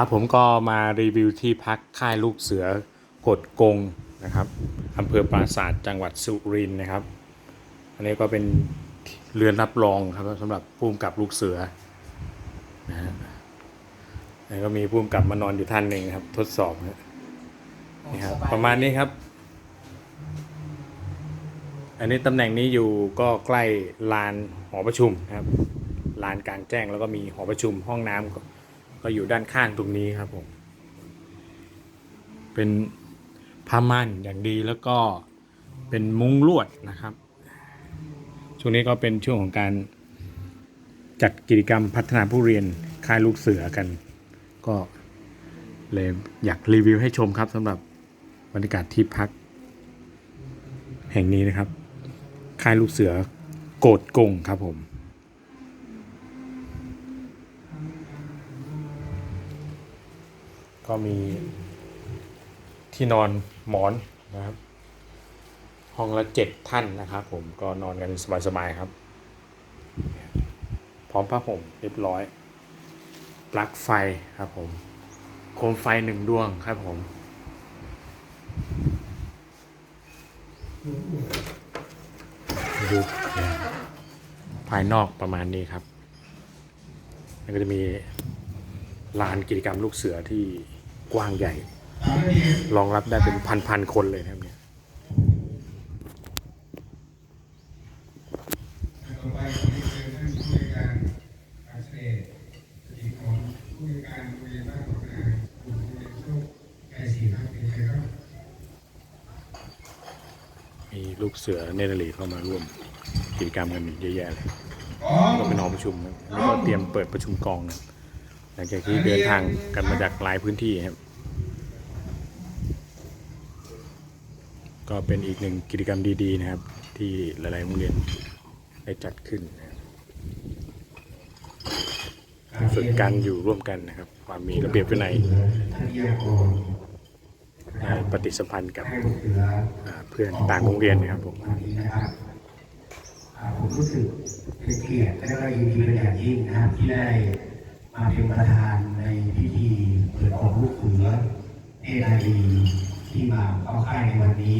ครับผมก็มารีวิวที่พักค่ายลูกเสือกดกงนะครับอำเภอปราสาทจังหวัดสุรินทร์นะครับ อันนี้ก็เป็นเรือนรับรองครับสำหรับผู้กำกับลูกเสือนะฮะแล้วก็มีผู้กำกับมานอนอยู่ท่านหนึ่งนะครับ ทดสอบนะนี่ครับประมาณนี้ครับ อันนี้ตำแหน่งนี้อยู่ก็ใกล้ลานหอประชุมนะครับลานกลางแจ้งแล้วก็มีหอประชุมห้องน้ำ ก็อยู่ด้านข้างตรงนี้ครับผม เป็นผ้าม่านอย่างดีแล้วก็เป็นมุ้งลวดนะครับ ช่วงนี้ก็เป็นช่วงของการจัดกิจกรรมพัฒนาผู้เรียนค่ายลูกเสือกัน ก็เลยอยากรีวิวให้ชมครับสำหรับบรรยากาศที่พัก แห่งนี้นะครับ ค่ายลูกเสือโกดกงครับผม ก็มีที่นอนหมอนนะครับ ห้องละเจ็ดท่านนะครับ ผมก็นอนกันสบายๆครับ พร้อมผ้าห่มเรียบร้อยปลั๊กไฟครับผมโคมไฟหนึ่งดวงครับผมดูภายนอกประมาณนี้ครับ แล้วก็จะมีลานกิจกรรมลูกเสือที่ กว้างใหญ่ รองรับได้เป็นพันๆคนเลยนะครับเนี่ยต่อไปขอให้เชิญท่านผู้ในวยกเสดกิจของผู้ในเรียนบ้านของนางกลุ่มโรงเรียนโชคไก่สีครับเป็นใครครับมีลูกเสือเนตรลีเข้ามาร่วมกิจกรรมกันเยอะแยะเลยพร้อมก็เป็นหอประชุมแล้วก็เตรียมเปิดประชุมกองนะ ลังจากที่เดินทางกันมาจากหลายพื้นที่ครับ ก็เป็นอีกหนึ่งกิจกรรมดีๆนะครับ ที่หลายๆโรงเรียนได้จัดขึ้นนะครับฝึกการอยู่ร่วมกันนะครับ ความมีระเบียบวินัยท่านวิทยากรในปฏิสัมพันธ์กับเพื่อนต่างโรงเรียนนะครับผมผมรู้สึกเป็นเกียรติและก็ยินดีเป็นอย่างยิ่งนะครับที่ได้ มาเป็นประธานในพิธีเปิดของลูกเสือเนตรนาดีที่มาเข้าค่ายในวันนี้